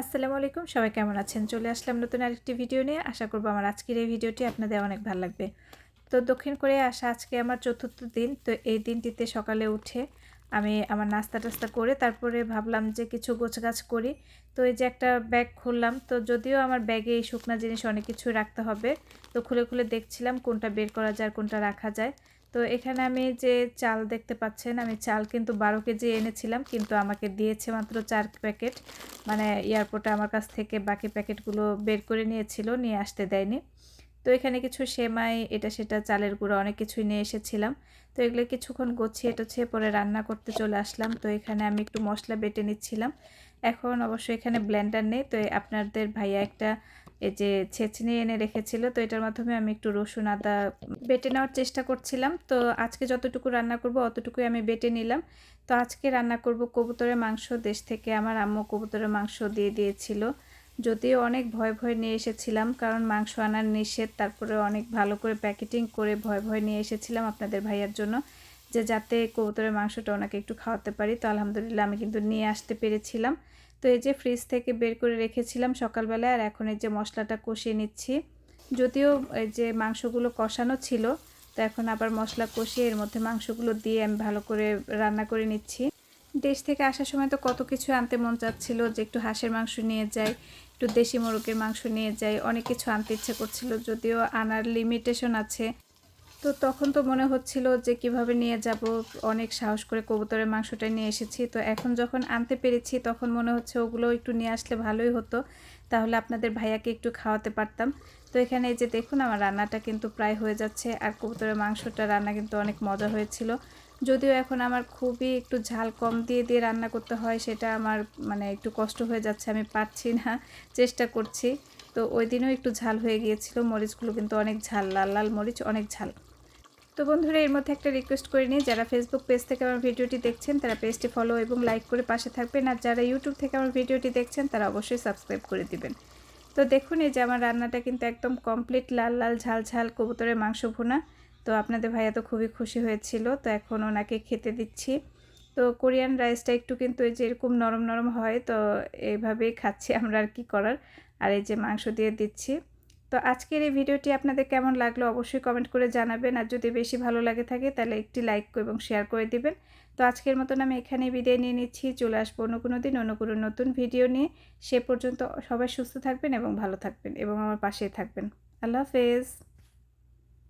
আসসালামু আলাইকুম, সবাই কেমন আছেন? চলে আসলাম নতুন আরেকটি ভিডিও নিয়ে। আশা করব আমার আজকের এই ভিডিওটি আপনাদের অনেক ভালো লাগবে। তো দক্ষিণ কোরিয়া আসা আজকে আমার চতুর্থ দিন। তো এই দিনটিতে সকালে উঠে আমি আমার নাস্তা টাস্তা করে তারপরে ভাবলাম যে কিছু গোছগাছ করি। তো এই যে একটা ব্যাগ খুললাম। তো যদিও আমার ব্যাগে এই শুকনা জিনিস অনেক কিছু রাখতে হবে, তো খুলে খুলে দেখছিলাম কোনটা বের করা যায়, কোনটা রাখা যায়। তো এখানে আমি যে চাল দেখতে পাচ্ছেন, আমি চাল কিন্তু বারো কেজি এনেছিলাম, কিন্তু আমাকে দিয়েছে মাত্র চার প্যাকেট। মানে এয়ারপোর্টে আমার কাছ থেকে বাকি প্যাকেটগুলো বের করে নিয়েছিল, নিয়ে আসতে দেয়নি। তো এখানে কিছু সেমাই, এটা সেটা, চালের গুঁড়ো, অনেক কিছুই নিয়ে এসেছিলাম। তো এগুলো কিছুক্ষণ গছিয়ে টছিয়ে পরে রান্না করতে চলে আসলাম। তো এখানে আমি একটু মশলা বেটে নিচ্ছিলাম। এখন অবশ্য এখানে ব্লেন্ডার নেই, তো আপনাদের ভাইয়া একটা এই যে ছেঁচনি এনে রেখেছিল, তো এটার মাধ্যমে আমি একটু রসুন, আদা বেটে নেওয়ার চেষ্টা করছিলাম। তো আজকে যতটুকু রান্না করব অতটুকুই আমি বেটে নিলাম। তো আজকে রান্না করব কবুতরের মাংস। দেশ থেকে আমার আম্মু কবুতরের মাংস দিয়ে দিয়েছিল। যদিও অনেক ভয় ভয় নিয়ে এসেছিলাম, কারণ মাংস আনার নিষেধ, তারপরে অনেক ভালো করে প্যাকেটিং করে ভয় ভয় নিয়ে এসেছিলাম আপনাদের ভাইয়ার জন্য, যে যাতে কবুতরের মাংসটা ওনাকে একটু খাওয়াতে পারি। তো আলহামদুলিল্লাহ আমি কিন্তু নিয়ে আসতে পেরেছিলাম। তো এই যে ফ্রিজ থেকে বের করে রেখেছিলাম সকালবেলায় আর এখন এই যে মশলাটা কষিয়ে নিচ্ছি। যদিও এই যে মাংসগুলো কষানো ছিল, তো এখন আবার মশলা কষিয়ে এর মধ্যে মাংসগুলো দিয়ে আমি ভালো করে রান্না করে নিচ্ছি। দেশ থেকে আসার সময় তো কত কিছু আনতে মন চাচ্ছিল, যে একটু হাঁসের মাংস নিয়ে যাই, একটু দেশি মোরগের মাংস নিয়ে যাই, অনেক কিছু আনতে ইচ্ছে করছিল, যদিও আনার লিমিটেশন আছে। তো তখন তো মনে হচ্ছিল যে কীভাবে নিয়ে যাব, অনেক সাহস করে কবুতরের মাংসটা নিয়ে এসেছি। তো এখন যখন আনতে পেরেছি, তখন মনে হচ্ছে ওগুলো একটু নিয়ে আসলে ভালোই হতো। তাহলে আপনাদের ভাইয়াকে একটু খাওয়াতে পারতাম। তো এখানে যে দেখুন, আমার রান্নাটা কিন্তু প্রায় হয়ে যাচ্ছে আর কবুতরের মাংসটা রান্না কিন্তু অনেক মজা হয়েছিল। যদিও এখন আমার খুবই একটু ঝাল কম দিয়ে দিয়ে রান্না করতে হয়, সেটা আমার মানে একটু কষ্ট হয়ে যাচ্ছে, আমি পারছি না, চেষ্টা করছি। তো ওই দিনও একটু ঝাল হয়ে গিয়েছিল, মরিচগুলো কিন্তু অনেক ঝাল, লাল লাল মরিচ অনেক ঝাল। তো বন্ধুরা, এর মধ্যে একটা রিকোয়েস্ট করে নিই, যারা ফেসবুক পেজ থেকে আমার ভিডিওটি দেখছেন, তারা পেজটি ফলো এবং লাইক করে পাশে থাকবেন, আর যারা ইউটিউব থেকে আমার ভিডিওটি দেখছেন, তারা অবশ্যই সাবস্ক্রাইব করে দিবেন। তো দেখুন, এই যে আমার রান্নাটা কিন্তু একদম কমপ্লিট লাল লাল, ঝাল ঝাল কবুতরের মাংস ভুনা। তো আপনাদের ভাইয়া তো খুবই খুশি হয়েছিল, তো এখন ওনাকে খেতে দিচ্ছি। তো কোরিয়ান রাইসটা একটু কিন্তু এই যে এরকম নরম নরম হয়, তো এইভাবেই খাচ্ছি আমরা আর কি করার। আর এই যে মাংস দিয়ে দিচ্ছি। তো আজকের এই ভিডিওটি আপনাদের কেমন লাগল অবশ্যই কমেন্ট করে জানাবেন। আর যদি বেশি ভালো লাগে থাকে তাহলে একটি লাইক এবং শেয়ার করে দিবেন। তো আজকের মতন আমি এখানেই বিদায় নিয়ে নিচ্ছি। চলে আসব অন্য কোনো দিন, অন্য কোনো নতুন ভিডিও নিয়ে। সে পর্যন্ত সবাই সুস্থ থাকবেন এবং ভালো থাকবেন এবং আমার পাশেই থাকবেন। আল্লাহ হাফেজ।